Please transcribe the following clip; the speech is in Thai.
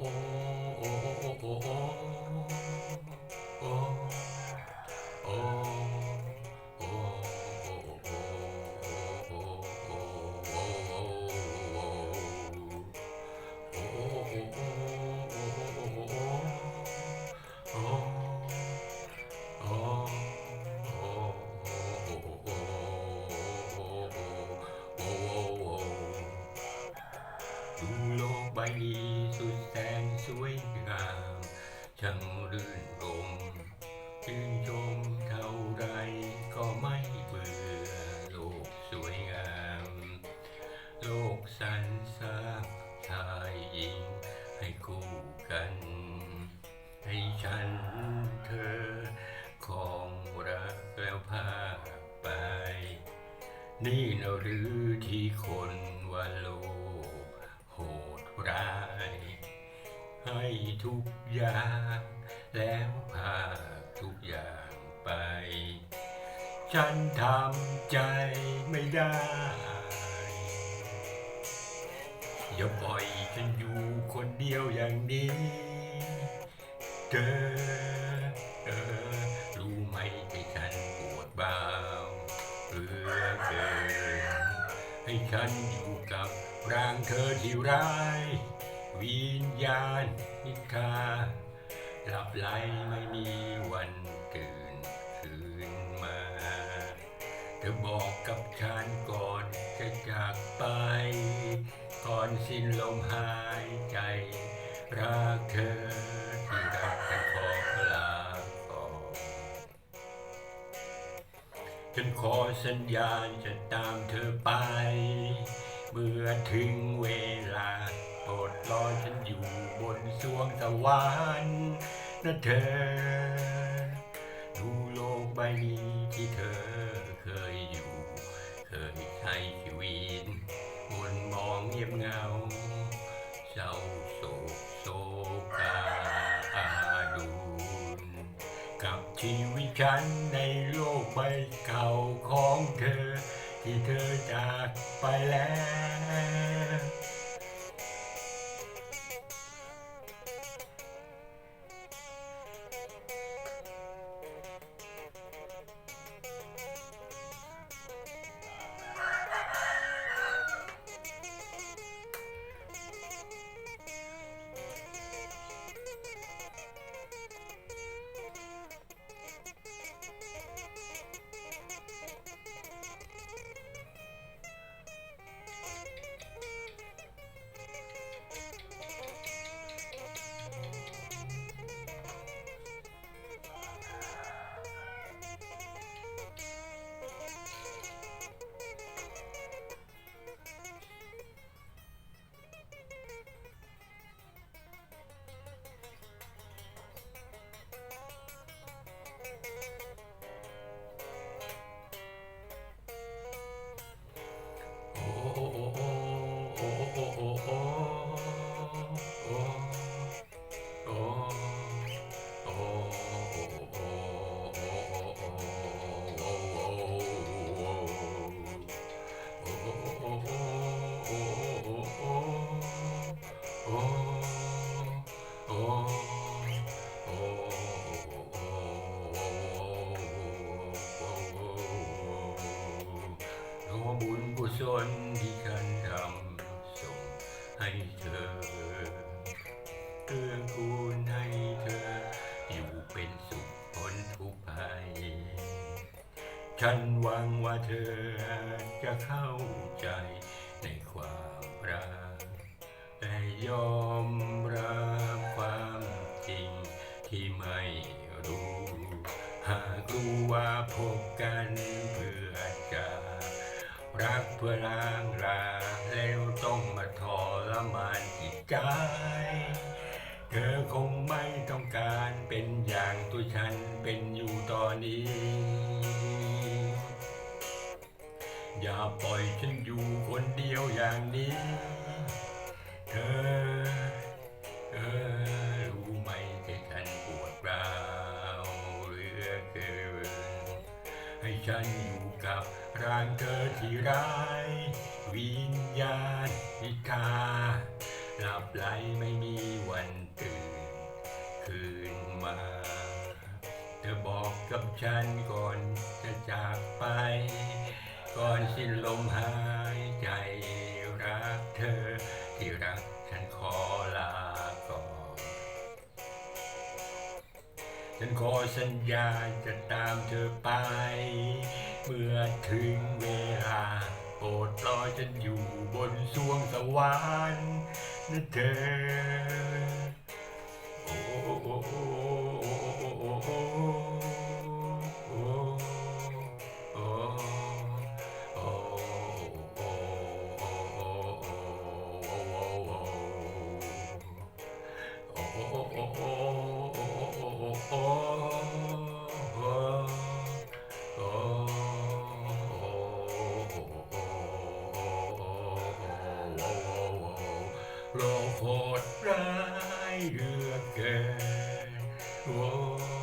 all. นี่นะหรือที่คนว่าโลกโหดร้าย ให้ทุกอย่าง แล้วพาทุกอย่างไป ฉันทำใจไม่ได้ อย่าปล่อยฉันอยู่คนเดียวอย่างนี้เธอเธอรู้ไหมที่ฉันปวดบ้า ให้ฉันอยู่กับร่างเธอที่ร้าย วิญญาณนิทราหลับไหลไม่มีวันตื่นคืนมา เธอบอกกับฉันก่อนจะจากไป ก่อนสิ้นลมหายใจ รักเธอที่รักกันขอ ฉันขอสัญญาณจะตามเธอไป เมื่อถึงเวลาโปรดรอฉันอยู่บนสวงสวรรค์นะเธอ ดูโลกใบนี้ที่เธอเคยอยู่ เคยใช้ชีวิตมนมองเงียบเงา ชีวิตฉันในโลกใบเก่าของเธอ ที่เธอจากไปแล้ว ให้เธอเกื้อกูลให้เธอ อยู่เป็นสุขพ้นทุกข์ภัยฉันหวังว่าเธอจะเข้าใจในความรักและยอมรับความจริงที่ไม่รู้ หากรู้ว่าพบกัน รักเพื่อล้างลาแล้วต้องมาทรมานจิตใจ เธอคงไม่ต้องการเป็นอย่างตัวฉันเป็นอยู่ตอนนี้ อย่าปล่อยฉันอยู่คนเดียวอย่างนี้ ฉันอยู่กับร่างเธอที่ร้าย วิญญาณนิทราหลับไหลไม่มีวันตื่น คืนมา เธอบอกกับฉันก่อนจะจากไป ก่อนสิ้นลมหายใจรักเธอที่รัก ฉันขอสัญญาจะตามเธอไป เมื่อถึงเวลาโปรดรอฉันอยู่บนสวงสวรรค์นะเธอ โอ้โอ้โอ้โลก โหดร้ายเหลือเกินโอ้